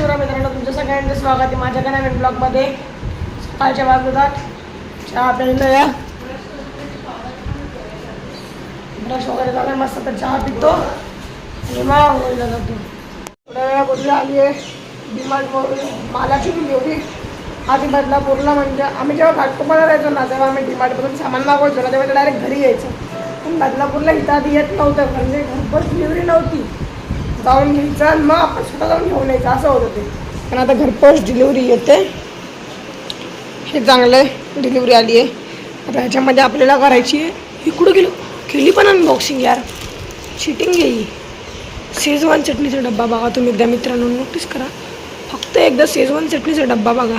शिवराय मित्रांनो तुमच्या सगळ्यांचं स्वागत आहे माझ्या नवीन ब्लॉगमध्ये. सकाळच्या वाजतात चहा आपल्याला या. ब्रश वगैरे झाला मस्त तर चहा पितो. आणि मग आंघोळीला जातो. थोड्या वेळापूर्वी आली आहे डीमार्टवरून मालाची दिली होती आधी बदलापूरला म्हणजे आम्ही जेव्हा घाटकोपाला राहायचो ना तेव्हा आम्ही डीमार्टमधून सामान मागवायचो ना तेव्हा डायरेक्ट घरी यायचं. पण बदलापूरला इथं आधी येत नव्हतं म्हणजे घरपोच डिलिव्हरी नव्हती. जाऊन घ्यायचं आणि मग आपण स्वतः जाऊन घेऊन यायचं असं होतं ते पण आता घरपोच डिलिव्हरी येते. हे चांगलं आहे डिलिव्हरी आली आहे. आता ह्याच्यामध्ये आपल्याला करायची आहे इकडं गेलो? केली पण अनबॉक्सिंग यार. चिटिंग येई शेजवान चटणीचा डब्बा बघा तुम्ही एकदा मित्रांनो नोटीस करा. फक्त एकदा शेजवान चटणीचा डब्बा बघा.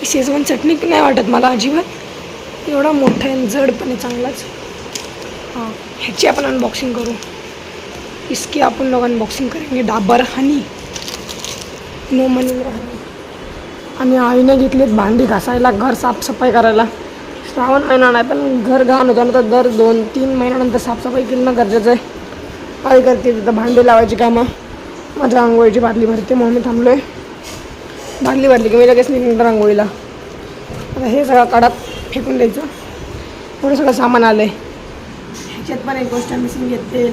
ही शेजवान चटणी पण नाही वाटत मला अजिबात. एवढा मोठा आहे जड पण आहे चांगलाच. हां ह्याची आपण अनबॉक्सिंग करू. इसकी अपन लोग अनबॉक्सिंग करेंगे। Dabur honey. No money honey. आणि आईने घेतलीत भांडी घासायला घर साफसफाई करायला. श्रावण महिना नाही पण घर घाण होतं ना तर दर दोन तीन महिन्यानंतर साफसफाई केली गरजेचं आहे. आई करते तिथं भांडी लावायची कामं. माझ्या आंघोळीची बादली भरते म्हणून मी थांबलो आहे बादली भरली की मी लगेच निघणार आंघोळीला आता हे सगळं काढत फेकून द्यायचं. एवढं सगळं सामान आलं आहे ह्याच्यात पण एक गोष्ट मिसिंग घेते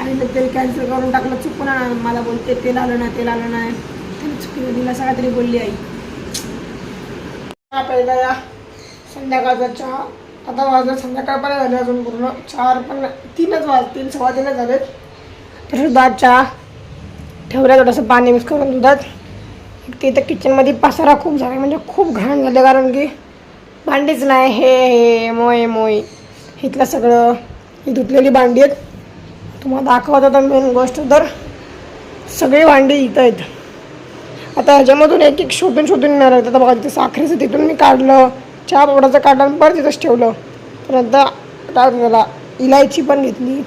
आणि मग तेल कॅन्सल करून टाकलं. चुकून आण- मला बोलते तेल आलं नाही तेल आलं नाही. तरी चुकीनं दिला सगळ्या तरी बोलली आई. पहिला संध्याकाळचा चहा. आता वाजलं संध्याकाळ पण झाले अजून पूर्ण. चार पण तीनच वाज तीन सव्वा तीनच झालेत. तर दुधात चहा. ठेवल्या थोडंसं पाणी मिक्स करून दुधात. ते तर किचनमध्ये पसारा खूप झाला म्हणजे खूप घाण झाले कारण की भांडीच नाही. हे हे मोय मोय. इथलं सगळं ही धुतलेली भांडी आहेत. तुम्हाला दाखवत होता मेन गोष्ट. तर सगळी भांडी इथं आहेत. आता ह्याच्यामधून एक एक शोधून शोधून येणार आहेत आता बघा तिथे साखरेचं तिथून मी काढलं. चहा पावडाचं काढलं आणि परत तिथंच ठेवलं. तर आता काय त्याला इलायची पण घेतली.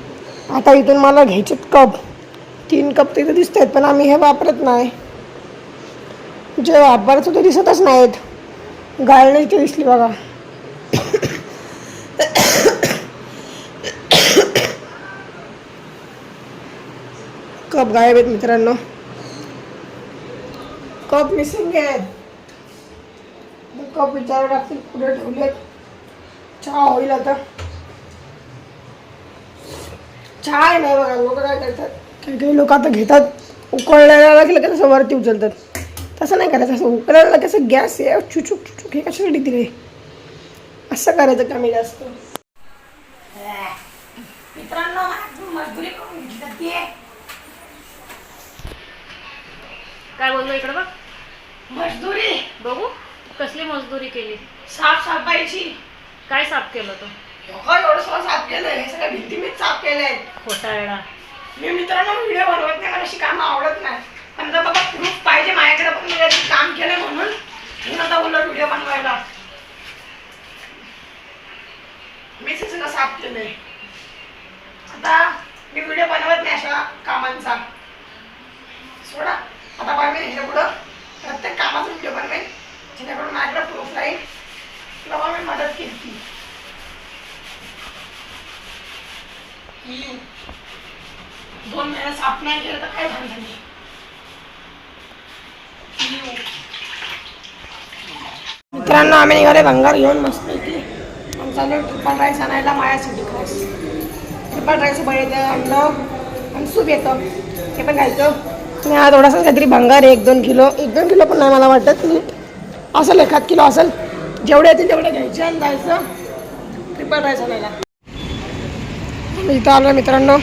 आता इथून मला घ्यायचेत कप. तीन कप तिथे दिसत आहेत पण आम्ही हे वापरत नाही. जे वापरतो ते दिसतच नाहीत. गाळणी इथे दिसली बघा. कप गायब आहेत मित्रांनो. कप मिसिंग आहेत कप विचारावं लागतील कुठे ठेवलेत. चहा होईल आता. चहा आहे नाही बघा लोक काय करतात? काही काही लोक आता घेतात उकळल्याला लागलं की तसं वरती उचलतात. तसं नाही करायचं असं उकळायला कसं गॅस आहे चुचूक चुचूक हे कशासाठी दिले असं करायचं कमी जास्त. मित्रांनो मजदुरी करून घेतात ते काय बोललो इकडे बघ. मजदुरी. बघू कसली मजदुरी केली? साफ सफाईची काय साफ केलं तो? एवढं सगळं साफ केलं हे सगळ्या भिंती मीच साफ केल्या. खोटाळा मी मित्रांनो व्हिडिओ बनवत नाही मला अशी कामं आवडत नाही पण जर बाबा प्रूफ पाहिजे माझ्याकडे पण मी याचं काम केलं म्हणून मी आता उलट व्हिडिओ बनवायला मी ते सगळं साफ केलंय आता मी व्हिडिओ बनवत नाही अशा कामांचा सोडा आता पण मी ह्याच्या पुढं प्रत्येक कामाचा व्हिडिओ बनवेन. जेणेकरून माझ्याकडे प्रूफ राहील तेव्हा मी मदत केली. दोन महिन्यात साफ नाही केलं तर काय भांडण नाही. मित्रांनो आम्ही निघाले भंगार घेऊन मस्त चालू ट्रिपल राईस आणायला मायासाठी खास ट्रिपल राईस बळी आणलं. आणि सूप येतं. ते पण घालतो आणि हा थोडासा काहीतरी भंगार आहे एक दोन किलो. एक दोन किलो पण नाही मला वाटत. नीट असेल एखाद किलो असेल जेवढे येतील तेवढे घ्यायचे आणि जायचं ट्रिपल राईस आणायला. इथं आलो मित्रांनो.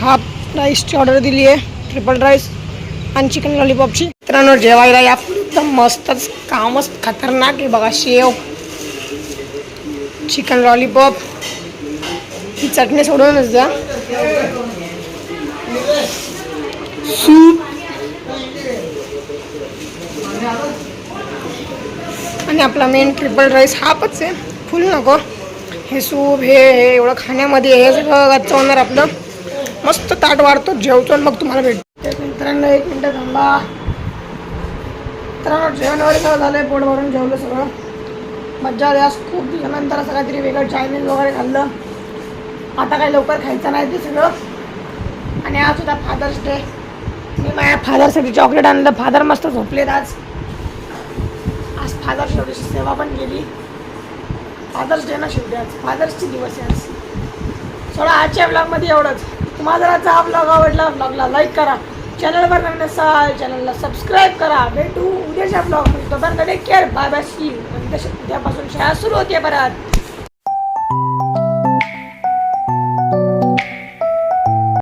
हाफ राईसची ऑर्डर दिली आहे ट्रिपल राईस आणि चिकन लॉलीपॉपची मित्रांनो जेवायला या. एकदम मस्तच कामच खतरनाक आहे बघा शेव चिकन लॉलीपॉप ही चटणी सोडूनच द्या. सूप आणि आपला मेन ट्रिपल राईस हापच आहे. फुल नको. हे सूप हे हे एवढं खाण्यामध्ये हे सगळं गच्चवणार आपलं. मस्त ताट वाढतो. जेवतो आणि मग तुम्हाला भेटतो. मित्रांनो एक मिनटं थांबा. मित्रांनो जेवण वगैरे सगळं झालं आहे पोट भरून जेवलं सगळं. मज्जा आली. खूप दिवसानंतर असं काहीतरी वेगळं चायनीज वगैरे खाल्लं. आता काही लवकर खायचं नाही ते सगळं. आणि आज सुद्धा फादर्स डे मी माझ्या फादरसाठी चॉकलेट आणलं. फादर मस्त झोपलेत आज. आज फादर थोडीशी सेवा पण केली. फादर्स डे ना शेवटी आज. फादर्सचे दिवस आहे आज. सोडा आजच्या ब्लॉगमध्ये एवढंच. तुम्हाला जर आजचा हा ब्लॉग आवडला ब्लॉगला लाईक करा. चॅनलवर नवीन असाल चॅनलला सबस्क्राईब करा. भेटू उद्याच्या ब्लॉगमध्ये तोपर्यंत take care bye bye see उद्यापासून शाळा सुरू होते परत.